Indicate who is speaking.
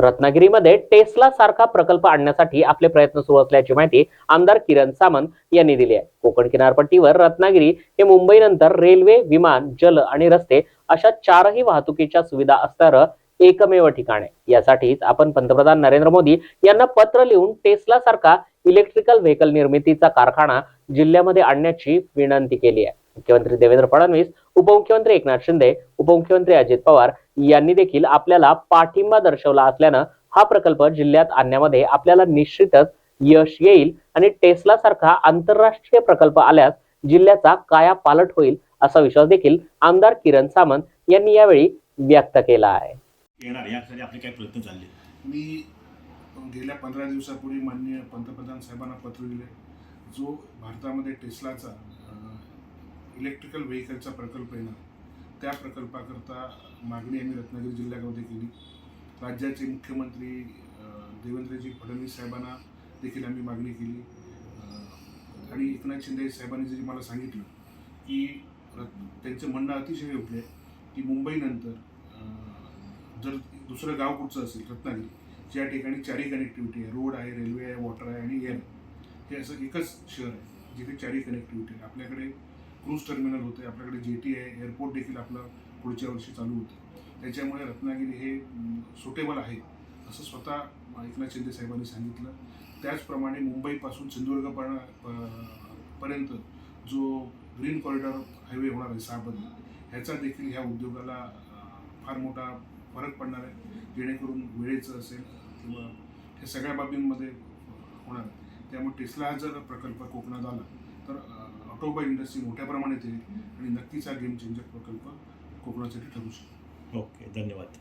Speaker 1: रत्नागिरीमध्ये टेस्ला सारखा प्रकल्प आणण्यासाठी आपले प्रयत्न सुरू असल्याची माहिती आमदार किरण सामंत यांनी दिली आहे. कोकण किनारपट्टीवर रत्नागिरी हे मुंबईनंतर रेल्वे विमान जल आणि रस्ते अशा चारही वाहतुकीच्या सुविधा असणारं एकमेव ठिकाण आहे. यासाठीच आपण पंतप्रधान नरेंद्र मोदी यांना पत्र लिहून टेस्ला सारखा इलेक्ट्रिकल व्हेकल निर्मितीचा कारखाना जिल्ह्यामध्ये आणण्याची विनंती केली आहे. मुख्यमंत्री देवेंद्र फडणवीस उपमुख्यमंत्री एकनाथ शिंदे उपमुख्यमंत्री अजित पवार यांनी देखील आपल्याला पाठिंबा दर्शवला असल्यानं हा प्रकल्प जिल्ह्यात आणण्यामध्ये आपल्याला निश्चितच यश येईल आणि टेस्ला सारखा आंतरराष्ट्रीय प्रकल्प आल्यास जिल्ह्याचा काया पालट होईल असा विश्वास देखील आमदार किरण सामंत यांनी यावेळी व्यक्त केला आहे.
Speaker 2: येणार यासाठी आपले काही प्रयत्न चालले?
Speaker 3: मी गेल्या पंधरा दिवसापूर्वी माननीय पंतप्रधान साहेबांना पत्र दिले. जो भारतामध्ये टेस्लाचा इलेक्ट्रिकल व्हेकलचा प्रकल्प येणार त्या प्रकल्पाकरता मागणी आम्ही रत्नागिरी जिल्ह्यामध्ये केली. राज्याचे मुख्यमंत्री देवेंद्रजी फडणवीस साहेबांना देखील आम्ही मागणी केली. आणि एकनाथ शिंदे साहेबांनी जरी मला सांगितलं की त्यांचं म्हणणं अतिशय योग्य आहे की मुंबईनंतर जर दुसरं गाव कुठचं असेल रत्नागिरी ज्या ठिकाणी चारी कनेक्टिव्हिटी आहे रोड आहे रेल्वे आहे वॉटर आहे आणि एअर हे असं एकच शहर आहे जिथे चारी कनेक्टिव्हिटी आहे. आपल्याकडे क्रूज टर्मिनल होते. आपल्याकडे जेटी आहे. एअरपोर्ट देखील आपलं पुढच्या वर्षी चालू होतं. त्याच्यामुळे रत्नागिरी हे सुटेबल आहे. असं स्वतः एकनाथ शिंदे साहेबांनी सांगितलं. त्याचप्रमाणे मुंबईपासून सिंधुदुर्ग पर्यंत जो ग्रीन कॉरिडॉर हायवे होणार आहे सहाबंदी ह्याचा देखील ह्या उद्योगाला फार मोठा फरक पडणार आहे. जेणेकरून वेळेचं असेल किंवा ह्या सगळ्या बाबींमध्ये होणार त्यामुळे टेस्ला हा जर प्रकल्प कोकणात आला तर ऑटोमोबाईल इंडस्ट्री मोठ्या प्रमाणात येईल आणि नक्कीच हा गेम चेंजर प्रकल्प कोकणासाठी ठरू शकतो.
Speaker 2: ओके धन्यवाद.